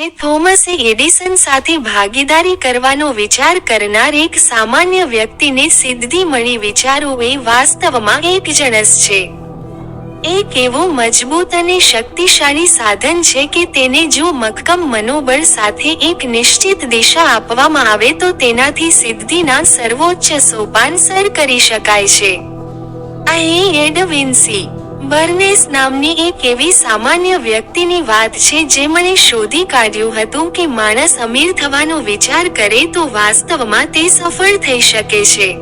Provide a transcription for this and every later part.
એ થોમસે Edison સાથે ભાગીદારી કરવાનો વિચાર કરનાર એક સામાન્ય વ્યક્તિને સિદ્ધિ મળી વિચારો એ વાસ્તવમાં એક જણસ છે. એક એવું મજબૂત અને શક્તિશાળી સાધન છે કે તેને જો મક્કમ મનોબળ સાથે એક નિશ્ચિત દિશા આપવામાં આવે તો તેનાથી સિદ્ધિના સર્વોચ્ચ સોપાન સર કરી શકાય છે. અહીં એડવિન્સી બર્નેસ નામની એક એવી સામાન્ય વ્યક્તિની વાત છે જે મને શોધી કાઢ્યું હતું કે માણસ અમીર થવાનો વિચાર કરે તો વાસ્તવમાં તે સફળ થઈ શકે છે.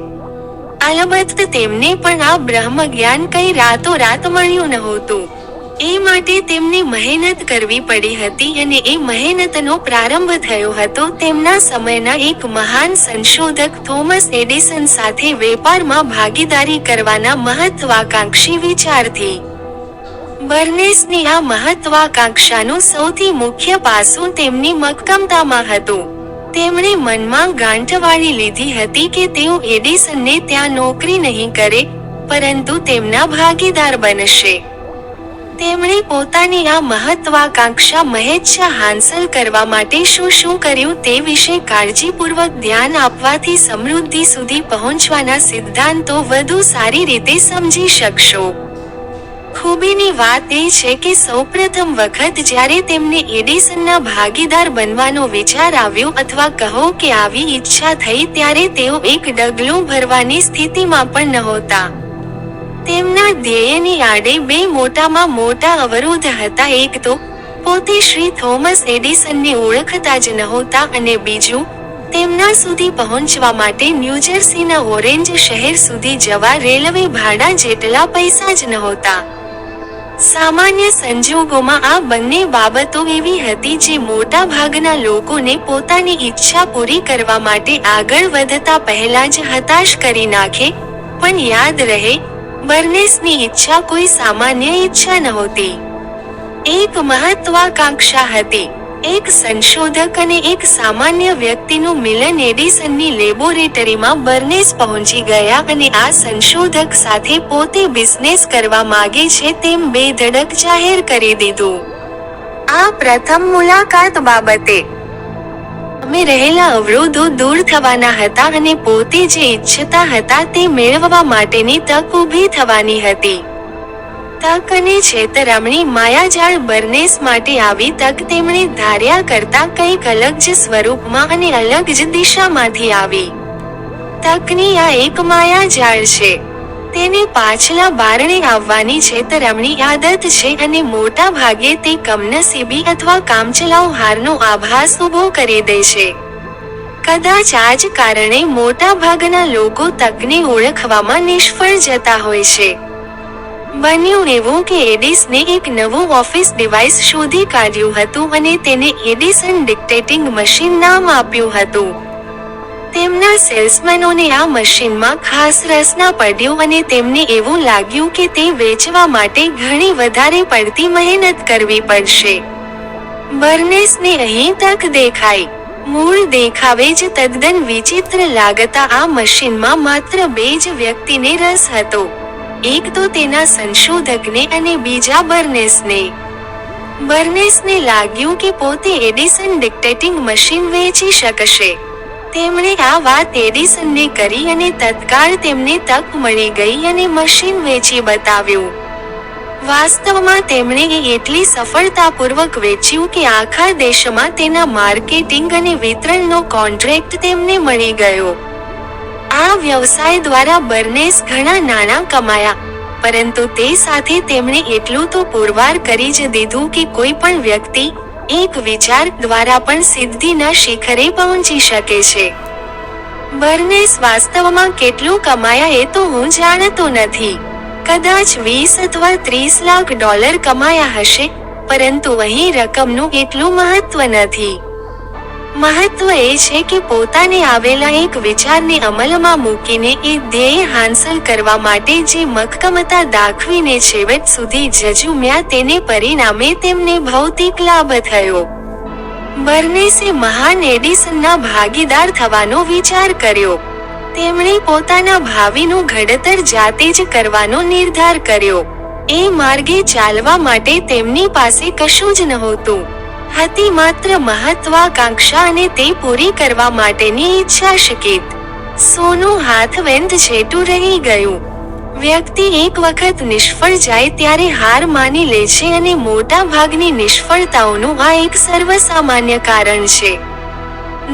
અલબત્ત તેમને પણ આ બ્રહ્મ જ્ઞાન કઈ રાતોરાત મળ્યું નહોતું. એ માટે તેમને મહેનત કરવી પડી હતી અને એ મહેનતનો પ્રારંભ થયો હતો તેમના સમયના એક મહાન સંશોધક થોમસ એડિસન સાથે વેપારમાં ભાગીદારી કરવાના મહત્વાકાંક્ષી વિચારથી. બર્નેસની આ મહત્વાકાંક્ષાનું સૌથી મુખ્ય પાસું તેમની મક્કમતામાં હતું. તેમણે મનમાં ગાંઠવાળી લીધી હતી કે તેઓ એડિસનને ત્યાં નોકરી નહીં કરે, પરંતુ તેમના ભાગીદાર બનશે. તેમણે પોતાની આ મહત્વાકાંક્ષા મહેચ્છા હાંસલ કરવા માટે શું શું કર્યું તે વિશે કાળજીપૂર્વક ધ્યાન આપવાથી સમૃદ્ધિ સુધી પહોંચવાના સિદ્ધાંતો વધુ સારી રીતે સમજી શકશો. ખૂબીની વાત એ છે કે સૌપ્રથમ વખત જ્યારે તેમને એડિસનના ભાગીદાર બનવાનો વિચાર આવ્યો અથવા કહો કે આવી ઈચ્છા થઈ ત્યારે તેઓ એક ડગલું ભરવાની સ્થિતિમાં પણ નહોતા. તેમના ધ્યેયની આડે બે મોટામાં મોટા અવરોધ હતા. એક તો પોતે શ્રી થોમસ એડિસનને ઓળખતા જ નહોતા અને બીજું તેમના સુધી પહોંચવા માટે ન્યૂજર્સીના ઓરેન્જ શહેર સુધી જવા રેલવે ભાડા જેટલા પૈસા જ નહોતા. સામાન્ય સંજોગોમાં આ બંને બાબતો એવી હતી જે મોટા ભાગના લોકોને પોતાની ઈચ્છા પૂરી કરવા માટે આગળ વધતા પહેલા જ હતાશ કરી નાખે, પણ યાદ રહે બર્નેસની ઈચ્છા કોઈ સામાન્ય ઈચ્છા નહોતી એક મહત્વાકાંક્ષા હતી. એક સંશોધક અને એક સામાન્ય વ્યક્તિનું મિલન એડિસનની લેબોરેટરીમાં બર્નેસ પહોંચી ગયા અને આ સંશોધક સાથે પોતે બિઝનેસ કરવા માગે છે તેમ બેધડક જાહેર કરી દીધું. આ પ્રથમ મુલાકાત બાબતે અમે રહેલા અવરોધો દૂર થવાના હતા અને પોતે જે ઈચ્છતા હતા તે મેળવવા માટેની તક ઊભી થવાની હતી. તક અને છેતરામણી માયાજાળ બર્નેસ માટે આવી તક તેમણે ધાર્યા કરતા કંઈક અલગ જ સ્વરૂપમાં અને અલગ જ દિશામાંથી આવી. તકની આ એક માયાજાળ છે. તેને પાછલા બારણે આવવાની છેતરામણી આદત છે અને મોટા ભાગે તે કમનસીબી અથવા કામચલાઉ હારનો આભાસ ઊભો કરી દે છે. કદાચ આ જ કારણે મોટા ભાગના લોકો તકને ઓળખવામાં નિષ્ફળ જતા હોય છે. બન્યું એવું કે એડિસને એક નવું ઓફિસ ડિવાઇસ શોધી કાઢ્યું હતું અને તેને એડિસન ડિક્ટેટિંગ મશીન નામ આપ્યું હતું. તેમના સેલ્સમેનોને આ મશીનમાં ખાસ રસ ના પડ્યો અને તેમને એવું લાગ્યું કે તે વેચવા માટે ઘણી વધારે પડતી મહેનત કરવી પડશે. બર્નેસને અહીં તક દેખાઈ. મૂળ દેખાવે જ તદ્દન વિચિત્ર લાગતા આ મશીનમાં માત્ર બે જ વ્યક્તિને રસ હતો. એક તો તેના સંશોધકને અને બીજા બર્નેસને. બર્નેસને લાગ્યું કે પોતે એડિસન ડિક્ટેટિંગ મશીન વેચી શકશે. તેમણે આ વાત એડિસનને કરી અને તત્કાળ તેમને તક મળી ગઈ અને મશીન વેચી બતાવ્યું. વાસ્તવમાં તેમણે એ એટલી સફળતાપૂર્વક વેચ્યું કે આખા દેશમાં તેના માર્કેટિંગ અને વિતરણનો કોન્ટ્રાક્ટ તેમને મળી ગયો. આ વ્યવસાય દ્વારા બર્નેસ ઘણા નાણાં કમાયા, પરંતુ તે સાથે તેમણે એટલું તો પુરવાર કરી જ દીધું કે કોઈ પણ વ્યક્તિ એક વિચાર દ્વારા પણ સિદ્ધિના શિખરે પહોંચી શકે છે. બર્નેસ વાસ્તવમાં કેટલું કમાયા એ તો હું જાણતો નથી. કદાચ વીસ અથવા ત્રીસ લાખ ડોલર કમાયા હશે, પરંતુ અહીં રકમનું એટલું મહત્વ નથી. મહત્વ એ છે કે પોતાને આવેલા એક વિચારને અમલમાં મૂકીને એ ધ્યેય હાંસલ કરવા માટે જે મક્કમતા દાખવીને છેવટ સુધી જજુમ્યા તેને પરિણામે તેમને ભૌતિક લાભ થયો. બર્નેસે મહાન એડિસનના ભાગીદાર થવાનો વિચાર કર્યો. તેમણે પોતાના ભાવિનું ઘડતર જાતે જ કરવાનો નિર્ધાર કર્યો. એ માર્ગે ચાલવા માટે તેમની પાસે કશું જ નહોતું. હતી માત્ર મહત્વાકાંક્ષા અને તે પૂરી કરવા માટેની ઈચ્છા શકિત. સોનું હાથ વેંધ છેટું રહી ગયું. વ્યક્તિ એક વખત નિષ્ફળ જાય ત્યારે હાર માની લે છે અને મોટા ભાગની નિષ્ફળતાઓનું આ એક સર્વસામાન્ય કારણ છે.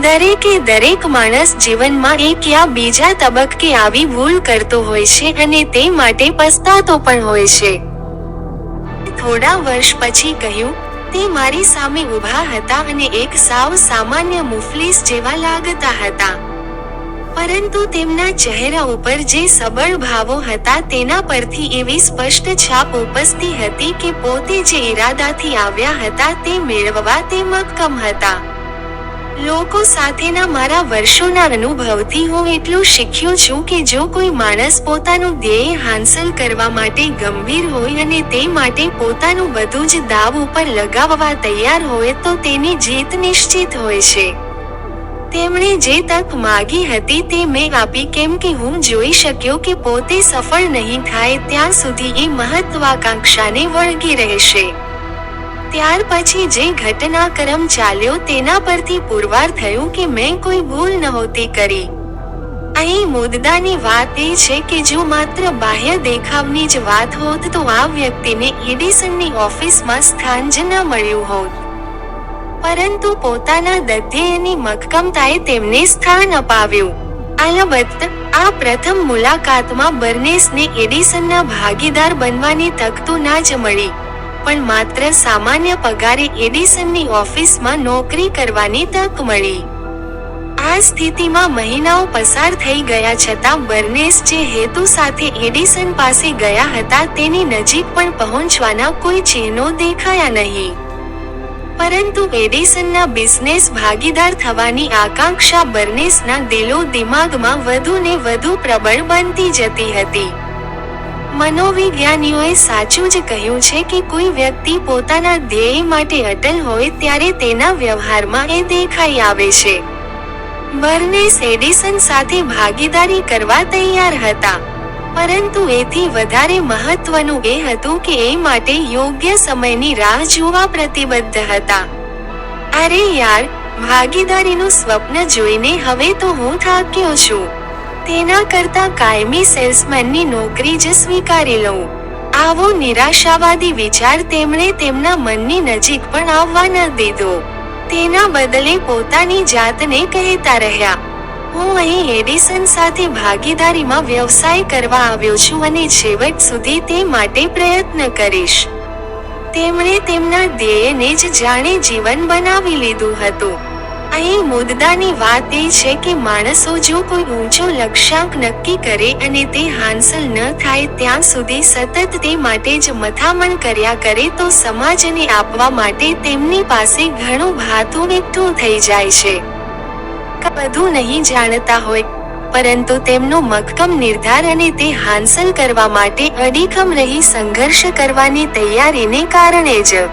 દરેકે દરેક માણસ જીવનમાં એક યા બીજા તબક્કે આવી ભૂલ કરતો હોય છે અને તે માટે પસ્તાતો પણ હોય છે. થોડા વર્ષ પછી કહ્યું તે મારી સામે ઊભા હતા અને એક સાવ સામાન્ય મુફલીસ જેવા લાગતા હતા. પરંતુ તેમના ચહેરા ઉપર જે સબળ ભાવો હતા તેના પરથી એવી સ્પષ્ટ છાપ ઉપસતી હતી કે પોતે જે ઈરાદાથી આવ્યા હતા તે મેળવવા તે મક્કમ હતા. લોકો સાથેના મારા વર્ષોના અનુભવથી હું એટલું શીખ્યો છું કે જો કોઈ માણસ પોતાનું ધ્યેય હાંસલ કરવા માટે ગંભીર હોય અને તે માટે પોતાનું બધું જ દાવ ઉપર લગાવવા તૈયાર હોય તો તેની જીત નિશ્ચિત હોય છે. તેમણે જે તક માગી હતી તે મેં આપી કેમ કે હું જોઈ શક્યો કે પોતે સફળ નહીં થાય ત્યાં સુધી એ મહત્વાકાંક્ષાને વળગી રહેશે. ત્યાર પછી જે ઘટનાક્રમ ચાલ્યો તેના પરથી પુરવાર થયું કે મેં કોઈ ભૂલ નહોતી કરી. અહીં મુદ્દાની વાત એ છે કે જો માત્ર બાહ્ય દેખાવની જ વાત હોત તો આ વ્યક્તિને એડિસનની ઓફિસમાં સ્થાન જ ન મળ્યું હોત. પરંતુ પોતાના દધ્યેયની મક્કમતાએ તેમને સ્થાન અપાવ્યું. અલબત્ત, આ પ્રથમ મુલાકાતમાં બર્નેસને એડિસનના ભાગીદાર બનવાની તક તો ના જ મળી. પણ માત્ર સામાન્ય પગારે એડિસનની ઓફિસમાં નોકરી કરવાની તક મળી. આ સ્થિતિમાં મહિનાઓ પસાર થઈ ગયા છતાં બર્નેસ જે હેતુ સાથે એડિસન પાસે ગયા હતા તેની નજીક પણ પહોંચવાના કોઈ ચિહ્નો દેખાયા નહીં. પરંતુ એડિસનના બિઝનેસ ભાગીદાર થવાની આકાંક્ષા બર્નેસના દિલો દિમાગમાં વધુ ને વધુ પ્રબળ બનતી જતી હતી. મનોવિજ્ઞાનીઓએ સાચું જ કહ્યું છે કે કોઈ વ્યક્તિ પોતાના ધ્યેય માટે અટલ હોય ત્યારે તેના વ્યવહારમાં એ દેખાઈ આવે છે. બર્નેસ એડિસન સાથે ભાગીદારી કરવા તૈયાર હતા. પરંતુ એથી વધારે મહત્વનું એ હતું કે એ માટે યોગ્ય સમયની રાહ જોવા પ્રતિબદ્ધ હતા. અરે યાર, ભાગીદારીનું સ્વપ્ન જોઈને હવે તો હું થાક્યો છું. તેના કરતા કાયમી સેલ્સમેનની નોકરી જ સ્વીકારી લઉં. આવો નિરાશાવાદી વિચાર તેમણે તેમના મનની નજીક પણ આવવા ન દીધો. તેના બદલે પોતાની જાતને કહેતા રહ્યા. હું અહીં એડિસન સાથે ભાગીદારીમાં વ્યવસાય કરવા આવ્યો છું અને છેવટ સુધી તે માટે પ્રયત્ન કરીશ. તેમણે તેમના ધ્યેયને જ જાણે જીવન બનાવી લીધું હતું. અહીં મુદ્દાની વાત એ છે કે માણસો જો કોઈ ઊંચો લક્ષ્યાંક નક્કી કરે અને તે હાંસલ ન થાય ત્યાં સુધી સતત તે માટે જ મથામણ કર્યા કરે તો સમાજને આપવા માટે તેમની પાસે ઘણું ભાતું એકઠું થઈ જાય છે. બધું નહીં જાણતા હોય, પરંતુ તેમનો મક્કમ નિર્ધાર અને તે હાંસલ કરવા માટે અડીખમ રહી સંઘર્ષ કરવાની તૈયારીને કારણે જ.